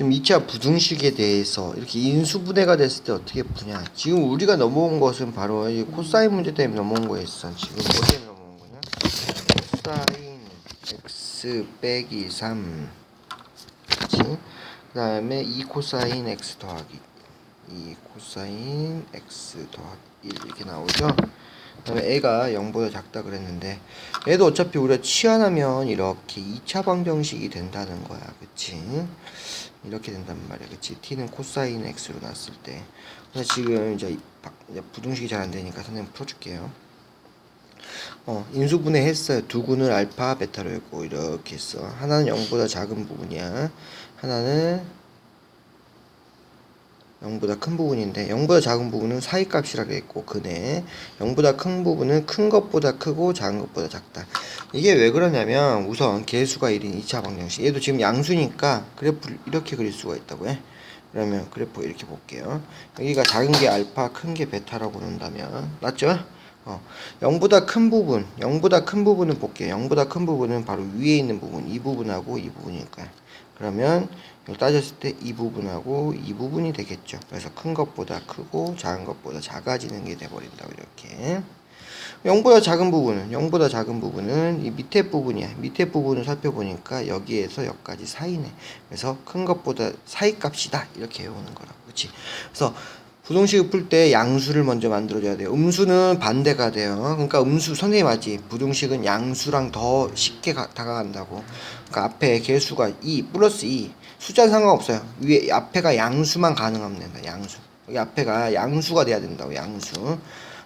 지금 2차 부등식에 대해서 이렇게 인수분해가 됐을 때 어떻게 푸냐. 지금 우리가 넘어온 것은 바로 이 코사인 문제 때문에 넘어온 거였어. 지금 뭐 때문에 넘어온 거냐? 코사인 x 빼기 3. 그치? 그 다음에 2 코사인 x 더하기 2 코사인 x 더하기 1 이렇게 나오죠? 그 다음에 애가 0보다 작다 그랬는데 얘도 어차피 우리가 치환하면 이렇게 2차 방정식이 된다는 거야 그치 이렇게 된단 말이야. 그치? T는 코사인 x로 났을 때. 그래서 지금 이제, 부등식이 잘 안 되니까 선생님 풀어줄게요. 어 인수분해 했어요. 두 군을 알파 베타로 했고 이렇게 했어. 하나는 0보다 작은 부분이야. 하나는 0보다 큰 부분인데 0보다 작은 부분은 사이값이라고 했고 근에. 0보다 큰 부분은 큰 것보다 크고 작은 것보다 작다. 이게 왜 그러냐면 우선 개수가 1인 2차 방정식 얘도 지금 양수니까 그래프를 이렇게 그릴 수가 있다고 해. 그러면 그래프 이렇게 볼게요. 여기가 작은 게 알파 큰 게 베타라고 본다면 맞죠? 어, 0보다 큰 부분, 0보다 큰 부분은 볼게요. 0보다 큰 부분은 바로 위에 있는 부분, 이 부분하고 이 부분이니까요. 그러면 따졌을 때 이 부분하고 이 부분이 되겠죠. 그래서 큰 것보다 크고 작은 것보다 작아지는 게 돼버린다고 이렇게. 0보다 작은 부분은 0보다 작은 부분은 이 밑에 부분이야. 밑에 부분을 살펴보니까 여기에서 여기까지 사이네. 그래서 큰 것보다 사이 값이다. 이렇게 외우는 거라고. 그렇지? 그래서 부등식을 풀 때 양수를 먼저 만들어줘야 돼요. 음수는 반대가 돼요. 그러니까 음수 선생님 알지? 부등식은 양수랑 더 쉽게 가- 다가간다고. 그러니까 앞에 개수가 2 플러스 2 숫자는 상관없어요. 위에 앞에가 양수만 가능하면 된다. 양수. 여기 앞에가 양수가 돼야 된다고. 양수.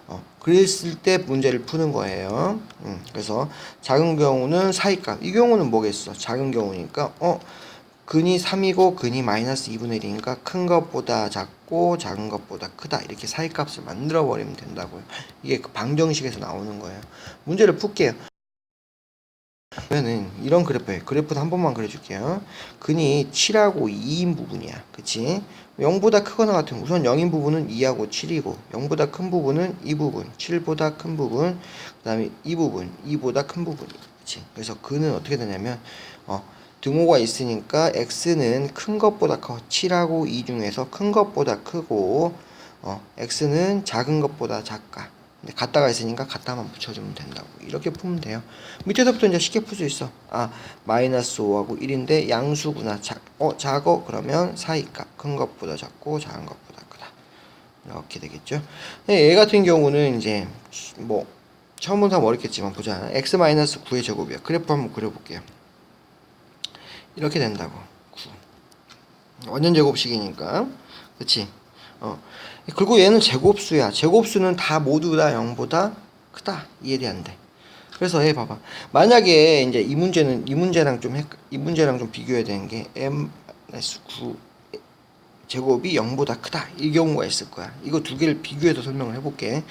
어, 그랬을 때 문제를 푸는 거예요. 음, 그래서 작은 경우는 사이값. 이 경우는 뭐겠어? 작은 경우니까 어 근이 3이고 근이 마이너스 2분의 1이니까 큰 것보다 작고 작은 것보다 크다 이렇게 사이값을 만들어 버리면 된다고요. 이게 그 방정식에서 나오는 거예요. 문제를 풀게요. 그러면은 이런 그래프예요. 그래프도 한 번만 그려줄게요. 근이 7하고 2인 부분이야. 그치? 0보다 크거나 같으면 우선 0인 부분은 2하고 7이고 0보다 큰 부분은 이 부분 7보다 큰 부분 그 다음에 이 부분 2보다 큰 부분이 그치? 그래서 근은 어떻게 되냐면 어, 등호가 있으니까 x는 큰 것보다 커 7하고 2 중에서 큰 것보다 크고 어, x는 작은 것보다 작가 같다가 있으니까 같다만 붙여주면 된다고. 이렇게 풀면 돼요. 밑에서부터 이제 쉽게 풀 수 있어. 아 마이너스 5하고 1인데 양수구나. 작, 어 작어? 그러면 사이값. 큰 것보다 작고 작은 것보다 크다. 이렇게 되겠죠? 네, 얘 같은 경우는 이제 뭐 처음 본 사람 어렵겠지만 보자. x 마이너스 9의 제곱이야. 그래프 한번 그려볼게요. 이렇게 된다고. 9 완전 제곱식이니까. 그치? 어 그리고 얘는 제곱수야. 제곱수는 다 모두 다 0보다 크다. 이해돼 안 돼? 그래서 얘 봐봐. 만약에 이제 이 문제는 이 문제랑 좀 이 문제랑 좀 비교해야 되는 게 m-9 제곱이 0보다 크다. 이 경우가 있을 거야. 이거 두 개를 비교해서 설명을 해 볼게.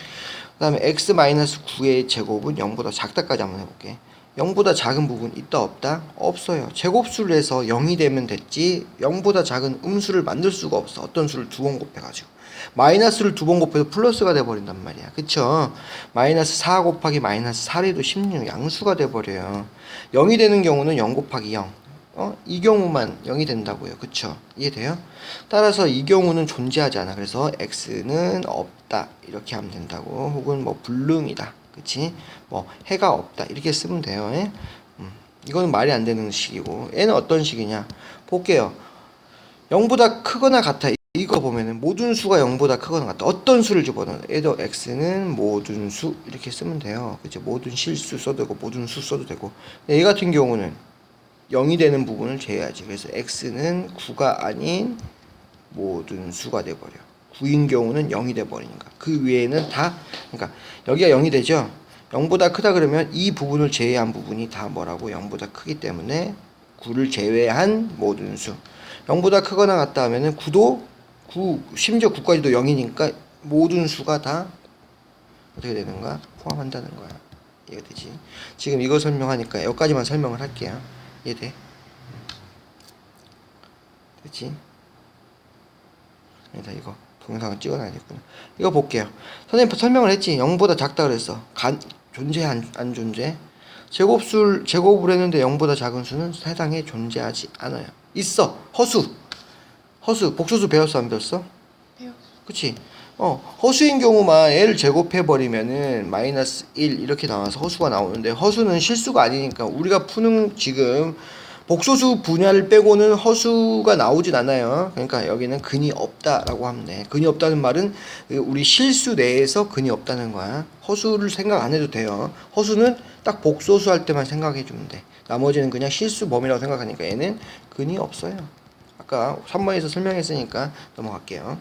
그 다음에 x-9의 제곱은 0보다 작다까지 한번 해 볼게 0보다 작은 부분 있다 없다? 없어요. 제곱수를 해서 0이 되면 됐지 0보다 작은 음수를 만들 수가 없어. 어떤 수를 두 번 곱해가지고. 마이너스를 두 번 곱해서 플러스가 돼버린단 말이야. 그쵸? 마이너스 4 곱하기 마이너스 4래도 16 양수가 돼버려요. 0이 되는 경우는 0 곱하기 0. 어? 이 경우만 0이 된다고요. 그쵸? 이해돼요? 따라서 이 경우는 존재하지 않아. 그래서 x는 없다. 이렇게 하면 된다고. 혹은 뭐 불능이다. 그치? 뭐 해가 없다. 이렇게 쓰면 돼요. 예? 음, 이거는 말이 안 되는 식이고. 얘는 어떤 식이냐? 볼게요. 0보다 크거나 같아. 이거 보면은 모든 수가 0보다 크거나 같다. 어떤 수를 집어넣어? 얘도 x는 모든 수 이렇게 쓰면 돼요. 그죠? 모든 실수 써도 되고 모든 수 써도 되고. 얘 같은 경우는 0이 되는 부분을 제외하지. 그래서 x는 9가 아닌 모든 수가 돼버려. 9인 경우는 0이 돼 버리니까. 그 외에는 다, 그러니까 여기가 0이 되죠? 0보다 크다 그러면 이 부분을 제외한 부분이 다 뭐라고? 0보다 크기 때문에 9를 제외한 모든 수. 0보다 크거나 같다 하면은 9도 9, 심지어 9까지도 0이니까 모든 수가 다 어떻게 되는가? 포함한다는 거야. 이해가 되지? 지금 이거 설명하니까 여기까지만 설명을 할게요. 이해돼? 됐지? 아니다 이거 동영상을 찍어놔야 겠구나. 이거 볼게요. 선생님 설명을 했지. 0보다 작다 그랬어. 간, 존재 안, 안 존재? 제곱수 제곱을 했는데 0보다 작은 수는 세상에 존재하지 않아요. 있어. 허수. 허수. 복소수 배웠어? 안 배웠어? 배웠어. 그치? 어, 허수인 경우만 얘를 제곱해버리면은 마이너스 1 이렇게 나와서 허수가 나오는데 허수는 실수가 아니니까 우리가 푸는 지금 복소수 분야를 빼고는 허수가 나오진 않아요. 그러니까 여기는 근이 없다라고 하면 돼. 근이 없다는 말은 우리 실수 내에서 근이 없다는 거야. 허수를 생각 안 해도 돼요. 허수는 딱 복소수 할 때만 생각해 주면 돼. 나머지는 그냥 실수 범위라고 생각하니까 얘는 근이 없어요. 아까 3번에서 설명했으니까 넘어갈게요.